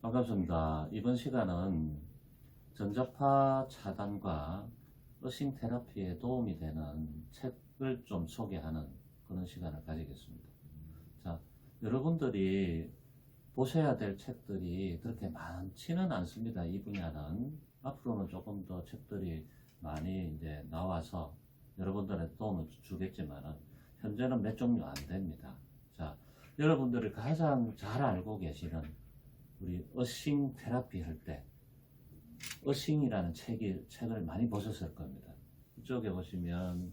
반갑습니다. 이번 시간은 전자파 차단과 어싱 테라피에 도움이 되는 책을 좀 소개하는 그런 시간을 가지겠습니다. 자, 여러분들이 보셔야 될 책들이 그렇게 많지는 않습니다. 이 분야는 앞으로는 조금 더 책들이 많이 이제 나와서 여러분들의 도움을 주겠지만은 현재는 몇 종류 안 됩니다. 자, 여러분들이 가장 잘 알고 계시는 우리 어싱 테라피 할 때 어싱이라는 책이 책을 많이 보셨을 겁니다. 이쪽에 보시면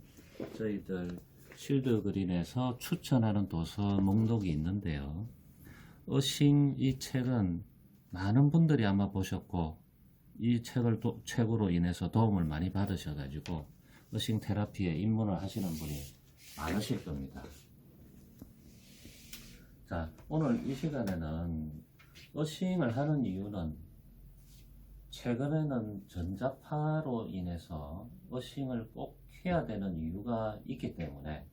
저희들 실드 그린에서 추천하는 도서 목록이 있는데요. 어싱 이 책은 많은 분들이 아마 보셨고 이 책을 도, 책으로 인해서 도움을 많이 받으셔가지고 어싱 테라피에 입문을 하시는 분이 많으실 겁니다. 자, 오늘 이 시간에는 어싱을 하는 이유는 최근에는 전자파로 인해서 어싱을 꼭 해야 되는 이유가 있기 때문에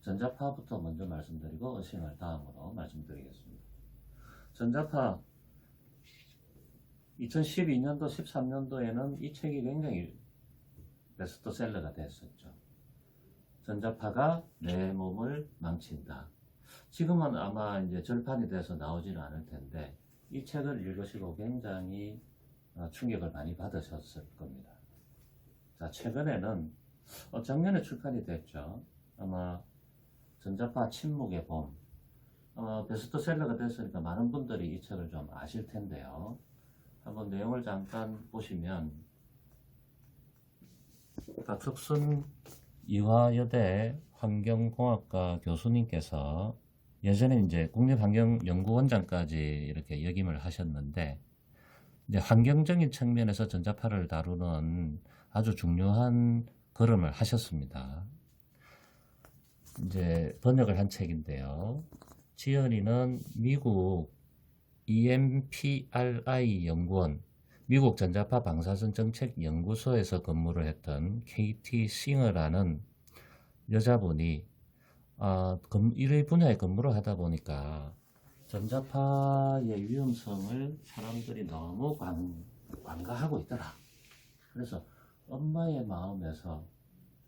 전자파부터 먼저 말씀드리고 어싱을 다음으로 말씀드리겠습니다. 전자파 2012년도, 13년도에는 이 책이 굉장히 베스트셀러가 됐었죠. 전자파가 내 몸을 망친다. 지금은 아마 이제 절판이 돼서 나오지는 않을 텐데 이 책을 읽으시고 굉장히 어, 충격을 많이 받으셨을 겁니다. 자, 최근에는 어, 작년에 출판이 됐죠. 아마 전자파 침묵의 봄. 어, 베스트셀러가 됐으니까 많은 분들이 이 책을 좀 아실 텐데요. 한번 내용을 잠깐 보시면 박석순 이화여대 환경공학과 교수님께서 예전에 이제 국립환경연구원장까지 이렇게 역임을 하셨는데 이제 환경적인 측면에서 전자파를 다루는 아주 중요한 걸음을 하셨습니다. 이제 번역을 한 책인데요. 지연이는 미국 EMPRI 연구원, 미국 전자파 방사선 정책 연구소에서 근무를 했던 KT 싱어라는 여자분이 아, 금, 이 분야에 근무를 하다 보니까 전자파의 위험성을 사람들이 너무 관, 관가하고 있더라. 그래서 엄마의 마음에서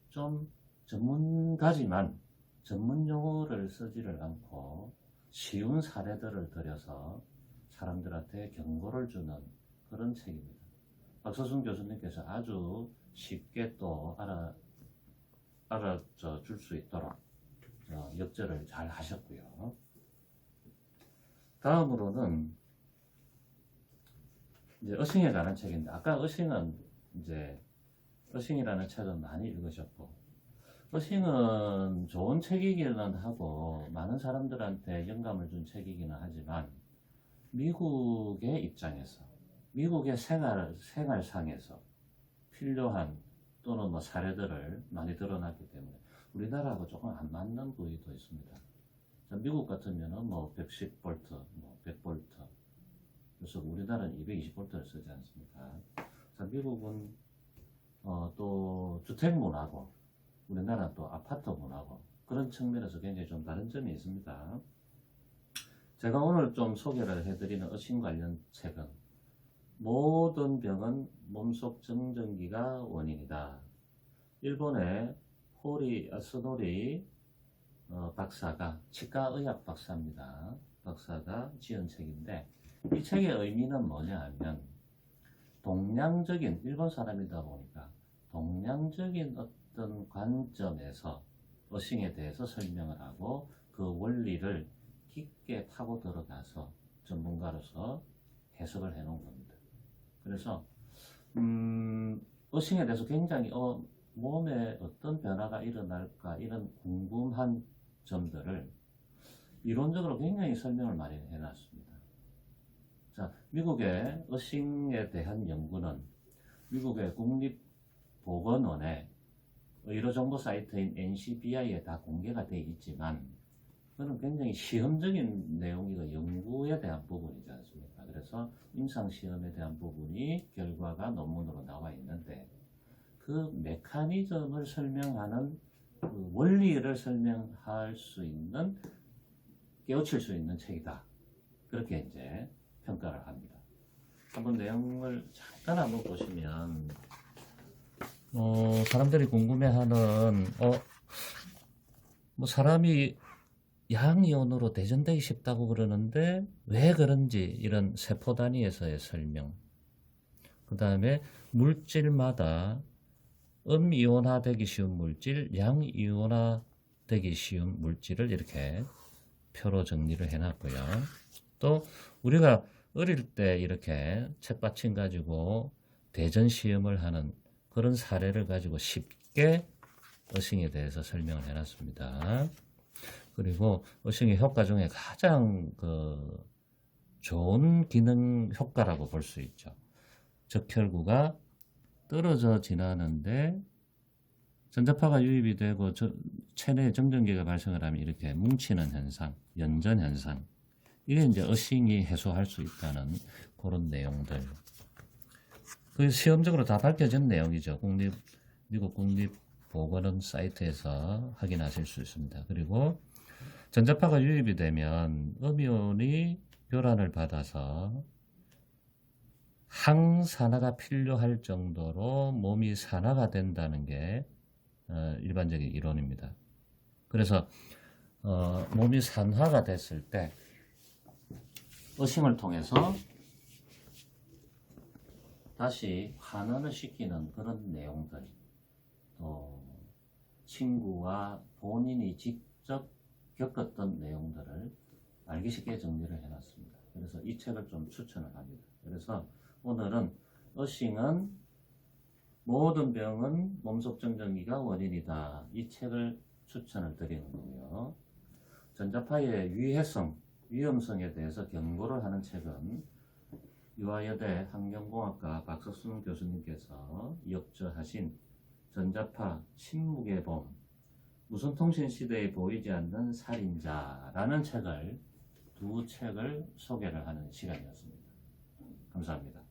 좀 전문가지만 전문 용어를 쓰지를 않고 쉬운 사례들을 들여서 사람들한테 경고를 주는 그런 책입니다. 박서순 교수님께서 아주 쉽게 또 알아, 알아줘 줄수 있도록 어, 역절을 잘 하셨고요. 다음으로는 이제 어싱에 관한 책인데 아까 어싱은 이제 어싱이라는 책은 많이 읽으셨고 어싱은 좋은 책이기는 하고 많은 사람들한테 영감을 준 책이기는 하지만 미국의 입장에서 미국의 생활 생활상에서 필요한 또는 뭐 사례들을 많이 드러났기 때문에 우리나라하고 조금 안 맞는 부위도 있습니다. 자, 미국 같으면은 뭐 110V, 뭐 100V. 그래서 우리나라는 220V를 쓰지 않습니까? 자, 미국은 어, 또 주택 문화고 우리나라는 또 아파트 문화고 그런 측면에서 굉장히 좀 다른 점이 있습니다. 제가 오늘 좀 소개를 해드리는 어신 관련 책은 모든 병은 몸속 정전기가 원인이다. 일본의 호리 아스노리 어, 박사가 치과의학 박사입니다. 박사가 지은 책인데 이 책의 의미는 뭐냐 하면 동양적인 일본 사람이다 보니까 동양적인 어떤 관점에서 어싱에 대해서 설명을 하고 그 원리를 깊게 파고 들어가서 전문가로서 해석을 해 놓은 겁니다. 그래서 음, 어싱에 대해서 굉장히 어, 몸에 어떤 변화가 일어날까 이런 궁금한 점들을 이론적으로 굉장히 설명을 많이 해놨습니다. 자, 미국의 어싱에 대한 연구는 미국의 국립보건원의 의료정보 사이트인 NCBI에 다 공개가 되어 있지만 그는 굉장히 시험적인 내용이고 연구에 대한 부분이지 않습니까? 그래서 임상시험에 대한 부분이 결과가 논문으로 나와 있는데 그 메커니즘을 설명하는 그 원리를 설명할 수 있는 깨우칠 수 있는 책이다. 그렇게 이제 평가를 합니다. 한번 내용을 잠깐 한번 보시면 어, 사람들이 궁금해하는 어, 뭐 사람이 양이온으로 대전되기 쉽다고 그러는데 왜 그런지 이런 세포 단위에서의 설명. 그 다음에 물질마다 음이온화 되기 쉬운 물질, 양이온화 되기 쉬운 물질을 이렇게 표로 정리를 해놨고요. 또 우리가 어릴 때 이렇게 책받침 가지고 대전 시험을 하는 그런 사례를 가지고 쉽게 어싱에 대해서 설명을 해놨습니다. 그리고 어싱의 효과 중에 가장 그 좋은 기능 효과라고 볼 수 있죠. 적혈구가 떨어져 지나는데 전자파가 유입이 되고 저, 체내에 정전기가 발생을 하면 이렇게 뭉치는 현상, 연전 현상. 이게 이제 어싱이 해소할 수 있다는 그런 내용들. 그 시험적으로 다 밝혀진 내용이죠. 국립 미국 국립 보건원 사이트에서 확인하실 수 있습니다. 그리고 전자파가 유입이 되면 음이온이 교란을 받아서 항산화가 필요할 정도로 몸이 산화가 된다는 게 어, 일반적인 이론입니다. 그래서 어, 몸이 산화가 됐을 때 어싱을 통해서 다시 환원을 시키는 그런 내용들 또 친구와 본인이 직접 겪었던 내용들을 알기 쉽게 정리를 해놨습니다. 그래서 이 책을 좀 추천을 합니다. 그래서 오늘은 어싱은 모든 병은 몸속 정전기가 원인이다. 이 책을 추천을 드리는 거고요. 전자파의 위해성, 위험성에 대해서 경고를 하는 책은 유아여대 환경공학과 박석순 교수님께서 역저하신 전자파 침묵의 봄, 무선통신 시대에 보이지 않는 살인자라는 책을 두 책을 소개를 하는 시간이었습니다. 감사합니다.